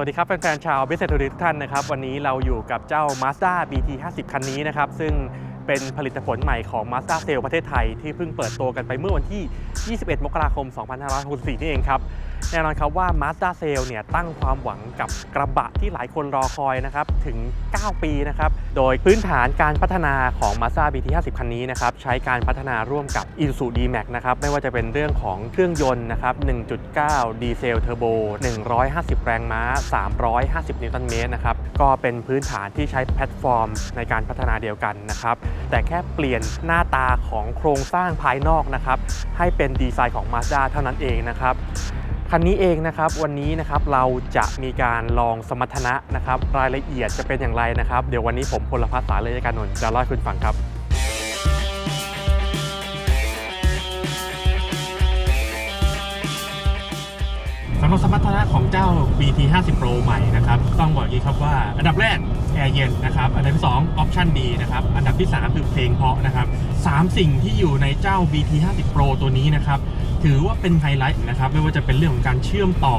วัสดีครับแฟนๆชาวเบสเซตทุกท่านนะครับ วันนี้เราอยู่กับเจ้า Mazda BT 50คันนี้นะครับ ซึ่งเป็นผลิตผลใหม่ของ Mazda s a l e ประเทศไทย ที่เพิ่งเปิดตัวกันไปเมื่อวันที่ 21 มกราคม 2564 นี่เองครับ แน่นอนครับว่า Mazda s a l e เนี่ยตั้งความหวังกับกระบะที่หลายคนรอคอยนะครับถึง 9 ปีนะครับโดยพื้นฐานการพัฒนาของ Mazda BT 50 คันนี้นะครับใช้การพัฒนาร่วมกับ Isuzu D-Max นะครับไม่ว่าจะเป็นเรื่องของเครื่องยนต์นะครับ 1.9 ดีเซลเทอร์โบ 150 แรงม้า 350 นิวตันเมตรนะครับก็เป็นพื้นฐานที่ใช้แพลตฟอร์มในการพัฒนาเดียวกันนะครับแต่แค่เปลี่ยนหน้าตาของโครงสร้างภายนอกนะครับให้เป็นดีไซน์ของ Mazda เท่านั้นเองนะครับ คันนี้เองนะครับวันนี้นะครับเราจะมีการลองสมรรถนะนะครับรายละเอียดจะเป็นอย่างไรนะครับ เดี๋ยววันนี้ผมพลพัฒน์สาเลยการนนท์จะเล่าให้คุณฟังครับสำหรับสมรรถนะของเจ้า BT 50 Pro ใหม่นะครับ ต้องบอกยี้ครับว่าอันดับแรก แอร์เย็นนะครับอันดับที่2ออปชั่นดีนะครับอันดับที่ 3 คือเพลงเพาะนะครับสามสิ่งที่อยู่ในเจ้า BT 50 Pro ตัวนี้นะครับถือว่าเป็นไฮไลท์นะครับไม่ว่าจะเป็นเรื่องของการเชื่อมต่อ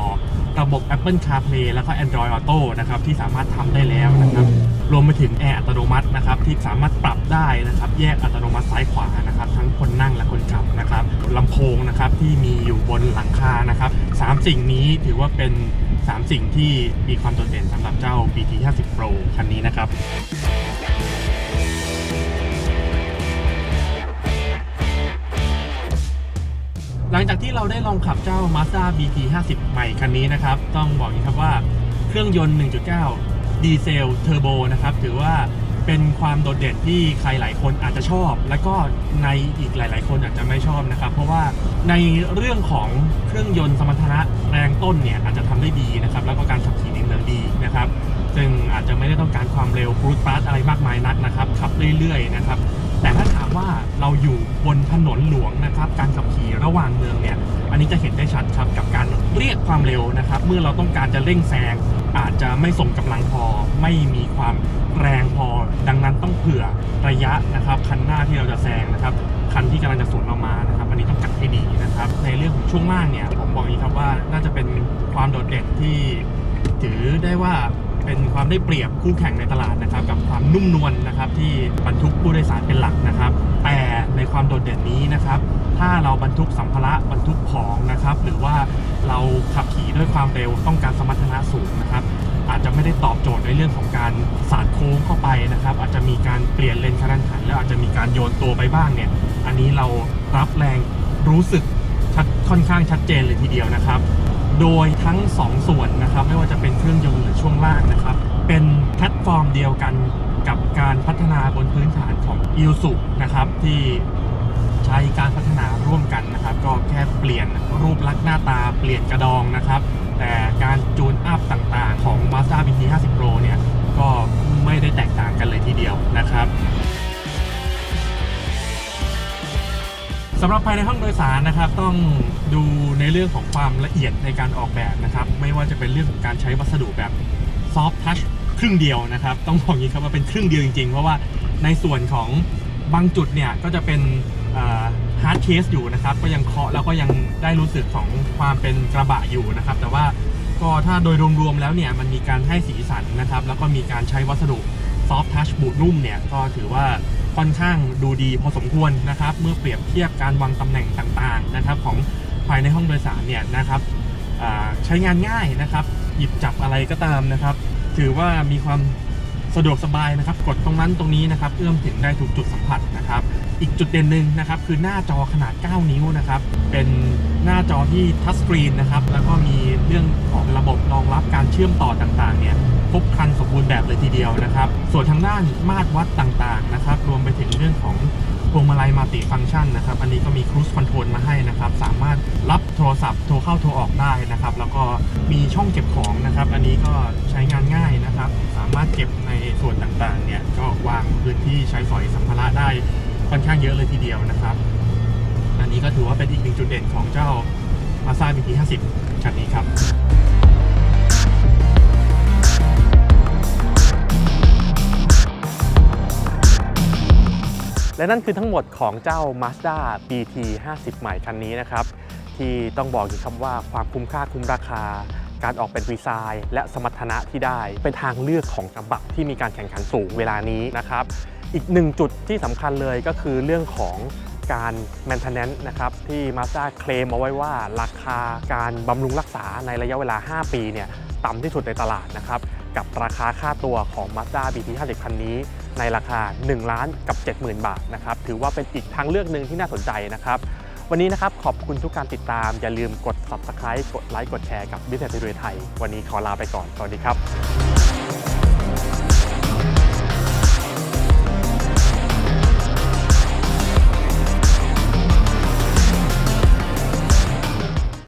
ระบบ Apple CarPlay แล้วก็ Android Auto นะครับที่สามารถทำได้แล้วนะครับรวมไปถึงแอร์อัตโนมัตินะครับที่สามารถปรับได้นะครับแยกอัตโนมัติซ้ายขวานะครับทั้งคนนั่งและคนขับนะครับลำโพงนะครับที่มีอยู่บนหลังคานะครับสามสิ่งนี้ถือว่าเป็น 3 สิ่งที่มีความโดดเด่นสำหรับเจ้า BT 50 Pro คันนี้นะครับ ลังจากที่เราได้ลองขับเจ้า Mazda BT 50ใหม่คันนี้นะครับ ต้องบอกนี้ครับว่าเครื่องยนต์ 1.9 ดีเซลเทอร์โบนะครับ ถือว่าเป็นความโดดเด่นที่ใครหลายคนอาจจะชอบ และก็ในอีกหลาย ๆ คนอาจจะไม่ชอบนะครับ เพราะว่าในเรื่องของเครื่องยนต์สมรรถนะแรงต้นเนี่ยอาจจะทำได้ดีนะครับ แล้วก็การขับขี่ดีเนินดีนะครับ ซึ่งอาจจะไม่ได้ต้องการความเร็วฟรุตปาร์ตอะไรมากมายนักนะครับขับเรื่อยๆนะครับ แต่ถ้าถามว่าเราอยู่บนถนนหลวงนะครับ การขับขี่ระหว่างเมืองเนี่ย อันนี้จะเห็นได้ชัดครับกับการเรียกความเร็วนะครับ เมื่อเราต้องการจะเร่งแซงอาจจะไม่ส่งกำลังพอ ไม่มีความแรงพอ ดังนั้นต้องเผื่อระยะนะครับ คันหน้าที่เราจะแซงนะครับ คันที่กำลังจะสวนเรามานะครับ อันนี้ต้องกัดให้ดีนะครับ ในเรื่องของช่วงล่างเนี่ย ผมบอกนี้ครับว่าน่าจะเป็นความโดดเด่นที่ถือได้ว่า เป็นความได้เปรียบคู่แข่งในตลาดนะครับ กับความนุ่มนวลนะครับที่บรรทุกผู้โดยสารเป็นหลักนะครับ แต่ในความโดดเด่นนี้นะครับ ถ้าเราบรรทุกสัมภาระบรรทุกของนะครับ หรือว่าเราขับขี่ด้วยความเร็วต้องการสมรรถนะสูงนะครับ อาจจะไม่ได้ตอบโจทย์ในเรื่องของการสาดโค้งเข้าไปนะครับ อาจจะมีการเปลี่ยนเลนกระทันหันแล้วอาจจะมีการโยนตัวไปบ้างเนี่ย อันนี้เรารับแรงรู้สึกชัดค่อนข้างชัดเจนเลยทีเดียวนะครับ โดยทั้ง 2 ส่วนนะครับ ไม่ว่าจะเป็นเครื่องยนต์หรือช่วงล่างนะครับ เป็นแพลตฟอร์มเดียวกันกับการพัฒนาบนพื้นฐานของ i l s u นะครับที่ใช้การพัฒนาร่วมกันนะครับ ก็แค่เปลี่ยนรูปลักษณ์หน้าตาเปลี่ยนกระดองนะครับ แต่การจูนอัพต่างๆ ของ Mazda BT 50 Pro เนี่ยก็ไม่ได้แตก สำหรับภายในห้องโดยสารนะครับต้องดูในเรื่องของความละเอียดในการออกแบบนะครับ ไม่ว่าจะเป็นเรื่องของการใช้วัสดุแบบซอฟทัชครึ่งเดียวนะครับ ต้องบอกอย่างนี้ครับว่าเป็นครึ่งเดียวจริงๆ เพราะว่าในส่วนของบางจุดเนี่ยก็จะเป็นฮาร์ดเคสอยู่นะครับ ก็ยังเคาะแล้วก็ยังได้รู้สึกของความเป็นกระบะอยู่นะครับ แต่ว่าก็ถ้าโดยรวมๆแล้วเนี่ยมันมีการให้สีสันนะครับ แล้วก็มีการใช้วัสดุซอฟทัชบูดนุ่มเนี่ยก็ถือว่า ค่อนข้างดูดีพอสมควรนะครับ เมื่อเปรียบเทียบการวางตำแหน่งต่างๆนะครับ ของภายในห้องโดยสารเนี่ยนะครับใช้งานง่ายนะครับ หยิบจับอะไรก็ตามนะครับ ถือว่ามีความสะดวกสบายนะครับ กดตรงนั้นตรงนี้นะครับ เอื้อมถึงได้ทุกจุดสัมผัสนะครับ อีกจุดเด่นหนึ่งนะครับ คือหน้าจอขนาด 9 นิ้วนะครับ เป็นหน้าจอที่ทัชสกรีนนะครับ แล้วก็มีเรื่องของ ชื่อมต่อต่างๆเนี่ยครบครันสมบูรณ์แบบเลยทีเดียวนะครับ ส่วนทางด้านมาตรวัดต่างๆนะครับ รวมไปถึงเรื่องของพวงมาลัยมัลติฟังก์ชันนะครับ อันนี้ก็มีครู i คอนโทรลมาให้นะครับ สามารถรับโทรศัพท์โทรเข้าโทรออกได้นะครับ แล้วก็มีช่องเก็บของนะครับ อันนี้ก็ใช้งานง่ายนะครับ สามารถเก็บในส่วนต่างๆ เนี่ยก็วางพื้นที่ใช้สอยสัมภาระได้ค่อนข้างเยอะเลยทีเดียวนะครับ อันนี้ก็ถือว่าเป็นอีกหนึ่งจุดเด่นของเจ้า Mazda BT 50คันนี้ครับ และนั่นคือทั้งหมดของเจ้า Mazda BT 50 ใหม่คันนี้นะครับ ที่ต้องบอกอยู่ครับว่าความคุ้มค่าคุ้มราคา การออกเป็นดีไซน์ และสมรรถนะที่ได้ เป็นทางเลือกของกระบะที่มีการแข่งขันสูงเวลานี้นะครับ อีกหนึ่งจุดที่สำคัญเลยก็คือเรื่องของการ maintenance นะครับที่ Mazda เคลมเอาไว้ว่า ราคาการบำรุงรักษาในระยะเวลา 5 ปีเนี่ยต่ำที่สุดในตลาดนะครับกับราคาค่าตัวของ Mazda BT 50 คันนี้ ในราคา 1 ล้านกับ 70,000 บาทนะครับถือว่าเป็นอีกทางเลือกหนึ่งที่น่าสนใจนะครับวันนี้นะครับขอบคุณทุกการติดตาม อย่าลืมกด subscribe กดไลค์กดแชร์กับ Business Today ไทย วันนี้ขอลาไปก่อน สวัสดีครับ